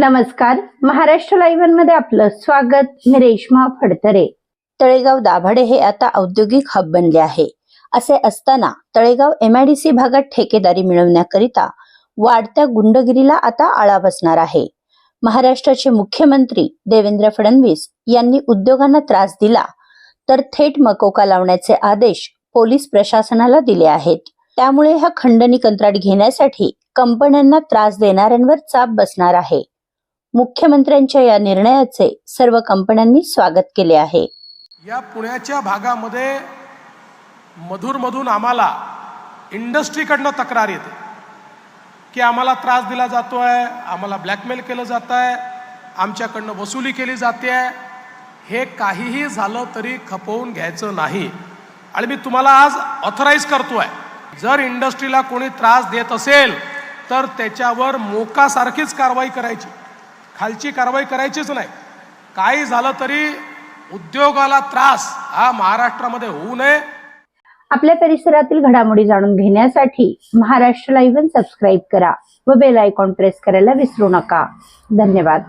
नमस्कार. महाराष्ट्र लाईव्हमध्ये आपलं स्वागत. मी रेश्मा फडतरे. तळेगाव दाभाडे हे आता औद्योगिक हब बनले आहे. असे असताना तळेगाव एमआयडीसी भागात ठेकेदारी मिळवण्याकरिता वाढत्या गुंडगिरीला आता आळा बसणार आहे. महाराष्ट्राचे मुख्यमंत्री देवेंद्र फडणवीस यांनी उद्योगांना त्रास दिला तर थेट मकोका लावण्याचे आदेश पोलीस प्रशासनाला दिले आहेत. त्यामुळे हा खंडणी कंत्राट घेण्यासाठी कंपन्यांना त्रास देणाऱ्यांवर चाप बसणार आहे. मुख्यमंत्र्यांच्या या निर्णयाचे सर्व कंपन्यांनी स्वागत केले आहे. या पुण्याच्या भागामध्ये मधूनमधून आम्हाला इंडस्ट्रीकडनं तक्रार येते. की आम्हाला त्रास दिला जातो आहे आम्हाला ब्लॅकमेल केलं जात आहे आमच्याकडनं वसुली केली जाते. आहे हे काहीही झालं तरी खपवून घ्यायचं नाही. आणि मी तुम्हाला आज ऑथराईज करतो आहे जर इंडस्ट्रीला कोणी त्रास देत असेल तर त्याच्यावर मोकासारखीच कारवाई करायची. खालची कारवाई करायचीच नाही. काही झालं तरी उद्योगाला त्रास हा महाराष्ट्रामध्ये होऊ नये. आपल्या परिसरातील घडामोडी जाणून घेण्यासाठी महाराष्ट्र लाईव्ह सबस्क्राईब करा व बेल आयकॉन प्रेस करायला विसरू नका. धन्यवाद.